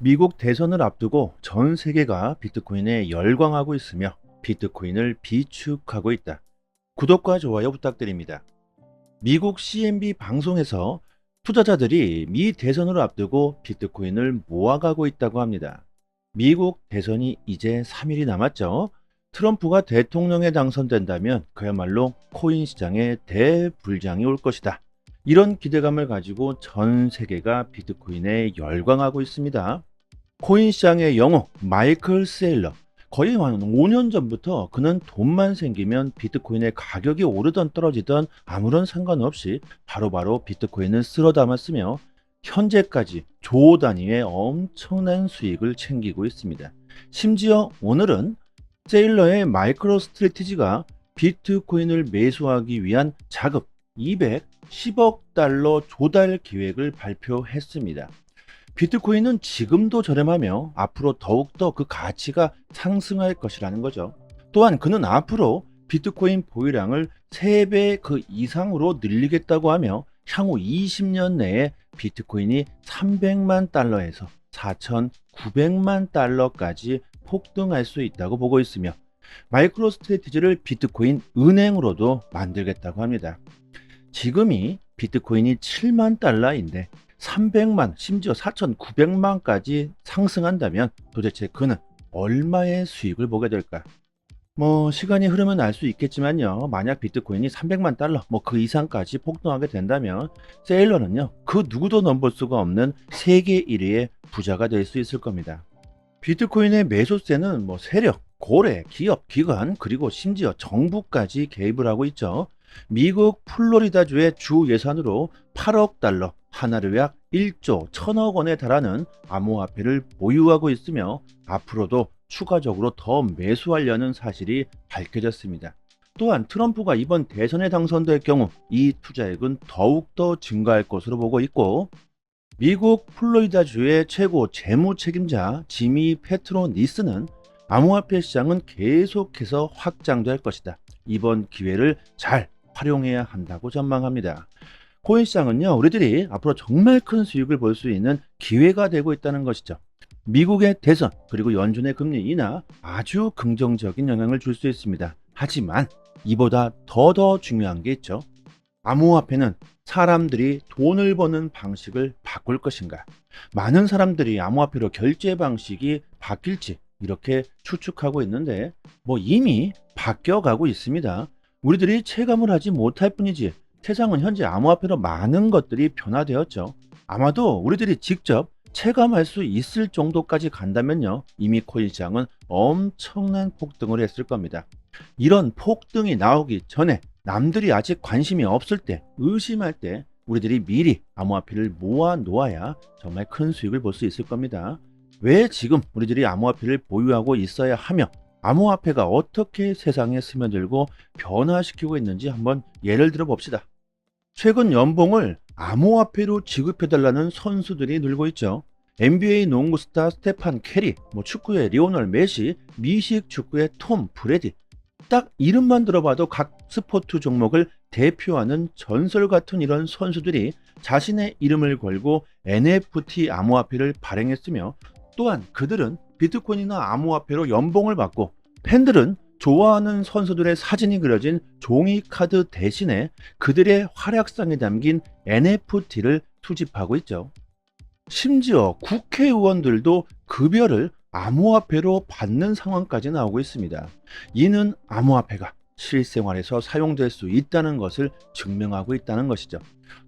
미국 대선을 앞두고 전 세계가 비트코인에 열광하고 있으며 비트코인을 비축하고 있다. 구독과 좋아요 부탁드립니다. 미국 CNB 방송에서 투자자들이 미 대선을 앞두고 비트코인을 모아가고 있다고 합니다. 미국 대선이 이제 3일이 남았죠. 트럼프가 대통령에 당선된다면 그야말로 코인 시장에 대불장이 올 것이다. 이런 기대감을 가지고 전 세계가 비트코인에 열광하고 있습니다. 코인 시장의 영웅 마이클 세일러 거의 한 5년 전부터 그는 돈만 생기면 비트코인의 가격이 오르던 떨어지던 아무런 상관없이 바로 바로 비트코인을 쓸어 담았으며 현재까지 조 단위의 엄청난 수익을 챙기고 있습니다. 심지어 오늘은 세일러의 마이크로 스트레티지가 비트코인을 매수하기 위한 자금 210억 달러 조달 계획을 발표했습니다. 비트코인은 지금도 저렴하며 앞으로 더욱더 그 가치가 상승할 것이라는 거죠. 또한 그는 앞으로 비트코인 보유량을 3배 그 이상으로 늘리겠다고 하며 향후 20년 내에 비트코인이 300만 달러에서 4,900만 달러까지 폭등할 수 있다고 보고 있으며 마이크로 스트레티지를 비트코인 은행으로도 만들겠다고 합니다. 지금이 비트코인이 7만 달러인데 300만 심지어 4,900만까지 상승한다면 도대체 그는 얼마의 수익을 보게 될까? 뭐 시간이 흐르면 알 수 있겠지만요. 만약 비트코인이 300만 달러 뭐 그 이상까지 폭등하게 된다면 세일러는요. 그 누구도 넘볼 수가 없는 세계 1위의 부자가 될 수 있을 겁니다. 비트코인의 매수세는 뭐 세력, 고래, 기업, 기관 그리고 심지어 정부까지 개입을 하고 있죠. 미국 플로리다주의 주 예산으로 8억 달러, 하나를 약 1조 1000억 원에 달하는 암호화폐를 보유하고 있으며 앞으로도 추가적으로 더 매수하려는 사실이 밝혀졌습니다. 또한 트럼프가 이번 대선에 당선될 경우 이 투자액은 더욱더 증가할 것으로 보고 있고 미국 플로리다주의 최고 재무 책임자 지미 페트로니스는 암호화폐 시장은 계속해서 확장될 것이다. 이번 기회를 잘 활용해야 한다고 전망합니다. 코인 시장은요, 우리들이 앞으로 정말 큰 수익을 볼 수 있는 기회가 되고 있다는 것이죠. 미국의 대선 그리고 연준의 금리 인하 아주 긍정적인 영향을 줄 수 있습니다. 하지만 이보다 더더 중요한 게 있죠. 암호화폐는 사람들이 돈을 버는 방식을 바꿀 것인가? 많은 사람들이 암호화폐로 결제 방식이 바뀔지 이렇게 추측하고 있는데 뭐 이미 바뀌어가고 있습니다. 우리들이 체감을 하지 못할 뿐이지 세상은 현재 암호화폐로 많은 것들이 변화되었죠. 아마도 우리들이 직접 체감할 수 있을 정도까지 간다면요. 이미 코인 시장은 엄청난 폭등을 했을 겁니다. 이런 폭등이 나오기 전에 남들이 아직 관심이 없을 때, 의심할 때 우리들이 미리 암호화폐를 모아 놓아야 정말 큰 수익을 볼 수 있을 겁니다. 왜 지금 우리들이 암호화폐를 보유하고 있어야 하며 암호화폐가 어떻게 세상에 스며들고 변화시키고 있는지 한번 예를 들어 봅시다. 최근 연봉을 암호화폐로 지급해달라는 선수들이 늘고 있죠. NBA 농구 스타 스테판 캐리, 뭐 축구의 리오널 메시, 미식 축구의 톰 브레디. 딱 이름만 들어봐도 각 스포츠 종목을 대표하는 전설 같은 이런 선수들이 자신의 이름을 걸고 NFT 암호화폐를 발행했으며 또한 그들은 비트코인이나 암호화폐로 연봉을 받고 팬들은 좋아하는 선수들의 사진이 그려진 종이 카드 대신에 그들의 활약상이 담긴 NFT를 수집하고 있죠. 심지어 국회의원들도 급여를 암호화폐로 받는 상황까지 나오고 있습니다. 이는 암호화폐가 실생활에서 사용될 수 있다는 것을 증명하고 있다는 것이죠.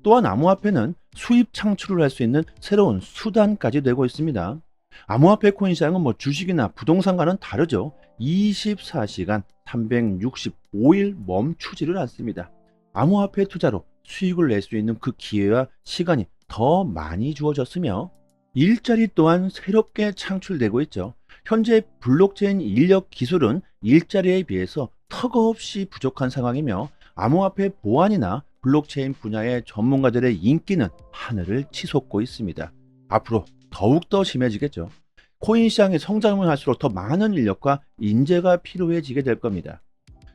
또한 암호화폐는 수입 창출을 할 수 있는 새로운 수단까지 되고 있습니다. 암호화폐 코인 시장은 뭐 주식이나 부동산과는 다르죠. 24시간 365일 멈추지를 않습니다. 암호화폐 투자로 수익을 낼 수 있는 그 기회와 시간이 더 많이 주어졌으며 일자리 또한 새롭게 창출되고 있죠. 현재 블록체인 인력 기술은 일자리에 비해서 턱없이 부족한 상황이며 암호화폐 보안이나 블록체인 분야의 전문가들의 인기는 하늘을 치솟고 있습니다. 앞으로 더욱더 심해지겠죠. 코인 시장이 성장을 할수록 더 많은 인력과 인재가 필요해지게 될 겁니다.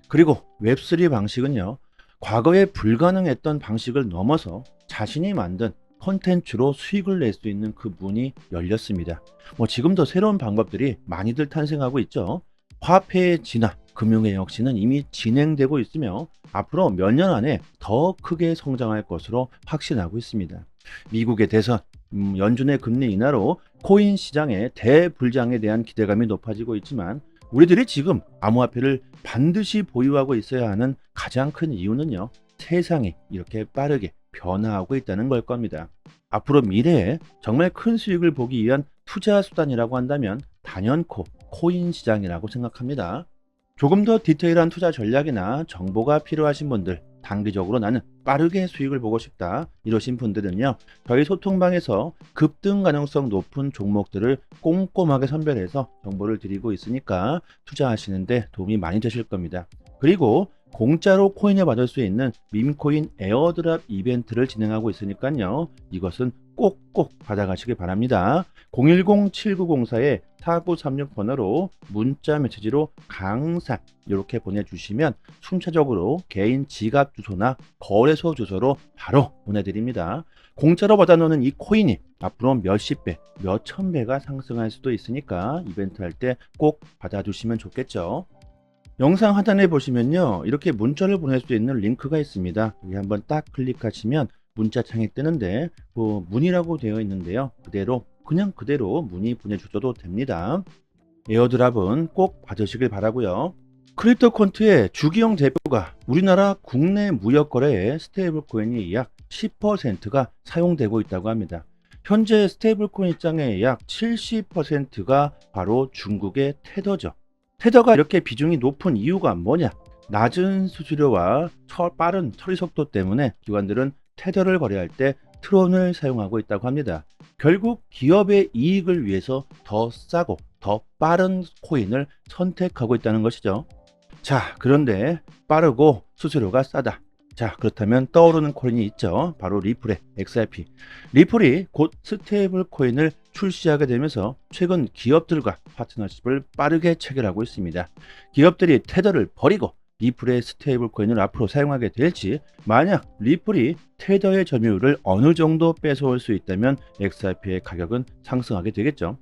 그리고 웹3 방식은요, 과거에 불가능했던 방식을 넘어서 자신이 만든 콘텐츠로 수익을 낼 수 있는 그 문이 열렸습니다. 뭐 지금도 새로운 방법들이 많이들 탄생하고 있죠. 화폐의 진화, 금융의 역시는 이미 진행되고 있으며 앞으로 몇 년 안에 더 크게 성장할 것으로 확신하고 있습니다. 미국의 대선, 음, 연준의 금리 인하로 코인 시장의 대불장에 대한 기대감이 높아지고 있지만 우리들이 지금 암호화폐를 반드시 보유하고 있어야 하는 가장 큰 이유는요. 세상이 이렇게 빠르게 변화하고 있다는 걸 겁니다. 앞으로 미래에 정말 큰 수익을 보기 위한 투자 수단이라고 한다면 단연코 코인 시장이라고 생각합니다. 조금 더 디테일한 투자 전략이나 정보가 필요하신 분들, 단기적으로 나는 빠르게 수익을 보고 싶다 이러신 분들은요 저희 소통방에서 급등 가능성 높은 종목들을 꼼꼼하게 선별해서 정보를 드리고 있으니까 투자하시는데 도움이 많이 되실 겁니다. 그리고 공짜로 코인을 받을 수 있는 밈코인 에어드랍 이벤트를 진행하고 있으니까요 이것은 꼭꼭 받아가시기 바랍니다 010-7904에 4936 번호로 문자 메시지로 강산 이렇게 보내주시면 순차적으로 개인 지갑 주소나 거래소 주소로 바로 보내드립니다. 공짜로 받아놓는 이 코인이 앞으로 몇십 배, 몇천 배가 상승할 수도 있으니까 이벤트 할 때 꼭 받아주시면 좋겠죠. 영상 하단에 보시면요. 이렇게 문자를 보낼 수 있는 링크가 있습니다. 여기 한번 딱 클릭하시면 문자창이 뜨는데 그 문이라고 되어 있는데요. 그대로 그냥 그대로 문의 보내주셔도 됩니다. 에어드랍은 꼭 받으시길 바라고요. 크립토 콘트의 주기영 대표가 우리나라 국내 무역 거래에 스테이블 코인이 약 10%가 사용되고 있다고 합니다. 현재 스테이블 코인 입장의 약 70%가 바로 중국의 테더죠. 테더가 이렇게 비중이 높은 이유가 뭐냐? 낮은 수수료와 처, 빠른 처리 속도 때문에 기관들은 테더를 거래할 때 트론을 사용하고 있다고 합니다. 결국 기업의 이익을 위해서 더 싸고 더 빠른 코인을 선택하고 있다는 것이죠. 자, 그런데 빠르고 수수료가 싸다. 자, 그렇다면 떠오르는 코인이 있죠. 바로 리플의 XRP. 리플이 곧 스테이블 코인을 출시하게 되면서 최근 기업들과 파트너십을 빠르게 체결하고 있습니다. 기업들이 테더를 버리고 리플의 스테이블 코인을 앞으로 사용하게 될지 만약 리플이 테더의 점유율을 어느 정도 뺏어올 수 있다면 XRP의 가격은 상승하게 되겠죠.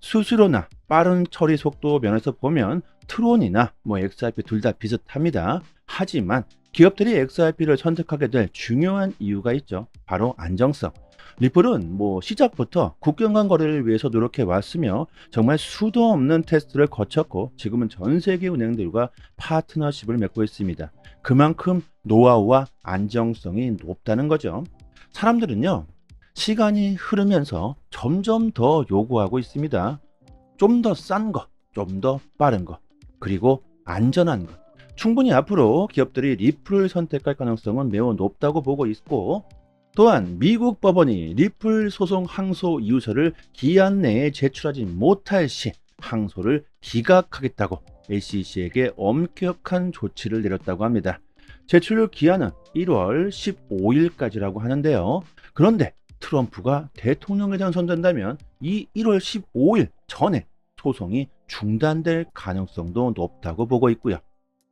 수수료나 빠른 처리 속도 면에서 보면 트론이나 뭐 XRP 둘 다 비슷합니다. 하지만 기업들이 XRP를 선택하게 될 중요한 이유가 있죠. 바로 안정성. 리플은 뭐 시작부터 국경 간 거래를 위해서 노력해 왔으며 정말 수도 없는 테스트를 거쳤고 지금은 전 세계 은행들과 파트너십을 맺고 있습니다. 그만큼 노하우와 안정성이 높다는 거죠. 사람들은요, 시간이 흐르면서 점점 더 요구하고 있습니다. 좀 더싼 거, 좀더 빠른 거, 그리고 안전한 것. 충분히 앞으로 기업들이 리플을 선택할 가능성은 매우 높다고 보고 있고, 또한 미국 법원이 리플 소송 항소 이유서를 기한 내에 제출하지 못할 시 항소를 기각하겠다고 SEC에게 엄격한 조치를 내렸다고 합니다. 제출 기한은 1월 15일까지라고 하는데요. 그런데 트럼프가 대통령에 당선된다면 이 1월 15일 전에 소송이 중단될 가능성도 높다고 보고 있고요.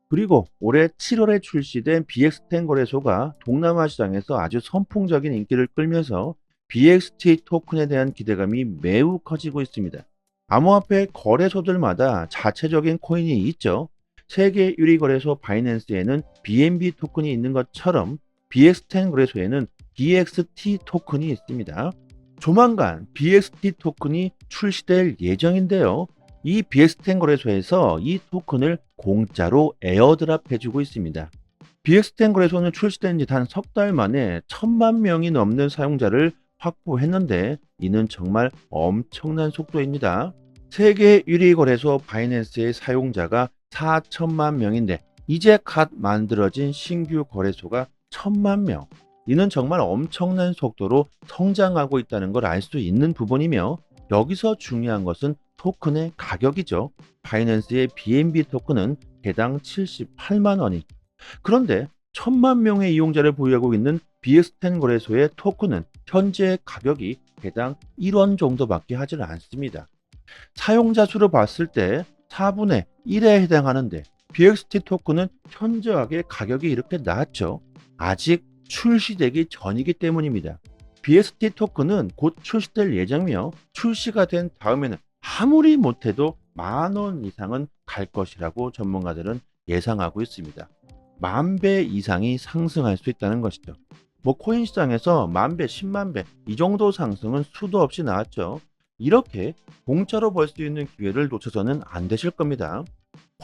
그리고 올해 7월에 출시된 BX10 거래소가 동남아 시장에서 아주 선풍적인 인기를 끌면서 BXT 토큰에 대한 기대감이 매우 커지고 있습니다. 암호화폐 거래소들마다 자체적인 코인이 있죠. 세계 1위 거래소 바이낸스에는 BNB 토큰이 있는 것처럼 BX10 거래소에는 BXT 토큰이 있습니다. 조만간 BXT 토큰이 출시될 예정인데요. 이 BX10 거래소에서 이 토큰을 공짜로 에어드랍 해주고 있습니다. BX10 거래소는 출시된 지 단 석 달 만에 천만 명이 넘는 사용자를 확보했는데 이는 정말 엄청난 속도입니다. 세계 1위 거래소 바이낸스의 사용자가 4천만 명인데 이제 갓 만들어진 신규 거래소가 천만 명. 이는 정말 엄청난 속도로 성장하고 있다는 걸 알 수 있는 부분이며 여기서 중요한 것은 토큰의 가격이죠. 바이낸스의 BNB 토큰은 개당 78만 원이. 그런데 천만 명의 이용자를 보유하고 있는 BX10 거래소의 토큰은 현재 가격이 개당 1원 정도밖에 하지 않습니다. 사용자 수로 봤을 때 4분의 1에 해당하는데 BXT 토큰은 현저하게 가격이 이렇게 낮죠. 아직 출시되기 전이기 때문입니다. BST 토큰은 곧 출시될 예정이며 출시가 된 다음에는 아무리 못해도 만 원 이상은 갈 것이라고 전문가들은 예상하고 있습니다. 만 배 이상이 상승할 수 있다는 것이죠. 뭐 코인 시장에서 만 배, 십만 배 이 정도 상승은 수도 없이 나왔죠. 이렇게 공짜로 벌 수 있는 기회를 놓쳐서는 안 되실 겁니다.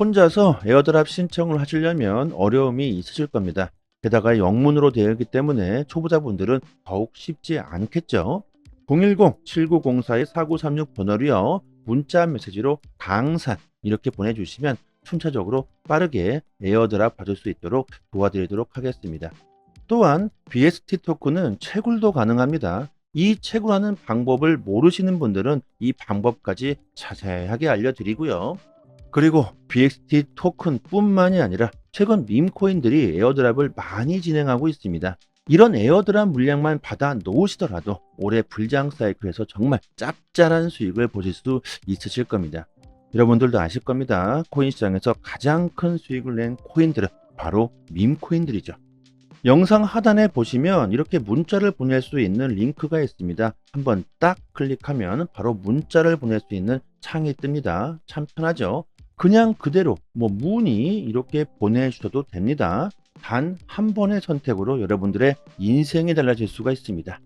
혼자서 에어드랍 신청을 하시려면 어려움이 있으실 겁니다. 게다가 영문으로 되어 있기 때문에 초보자분들은 더욱 쉽지 않겠죠. 010-7904-4936 번호로요. 문자 메시지로 강산 이렇게 보내주시면 순차적으로 빠르게 에어드랍 받을 수 있도록 도와드리도록 하겠습니다. 또한 BST 토큰은 채굴도 가능합니다. 이 채굴하는 방법을 모르시는 분들은 이 방법까지 자세하게 알려드리고요. 그리고 BST 토큰 뿐만이 아니라 최근 밈코인들이 에어드랍을 많이 진행하고 있습니다. 이런 에어드랍 물량만 받아 놓으시더라도 올해 불장 사이클에서 정말 짭짤한 수익을 보실 수 있으실 겁니다. 여러분들도 아실 겁니다. 코인 시장에서 가장 큰 수익을 낸 코인들은 바로 밈코인들이죠. 영상 하단에 보시면 이렇게 문자를 보낼 수 있는 링크가 있습니다. 한번 딱 클릭하면 바로 문자를 보낼 수 있는 창이 뜹니다. 참 편하죠? 그냥 그대로 뭐 문의 이렇게 보내주셔도 됩니다. 단 한 번의 선택으로 여러분들의 인생이 달라질 수가 있습니다.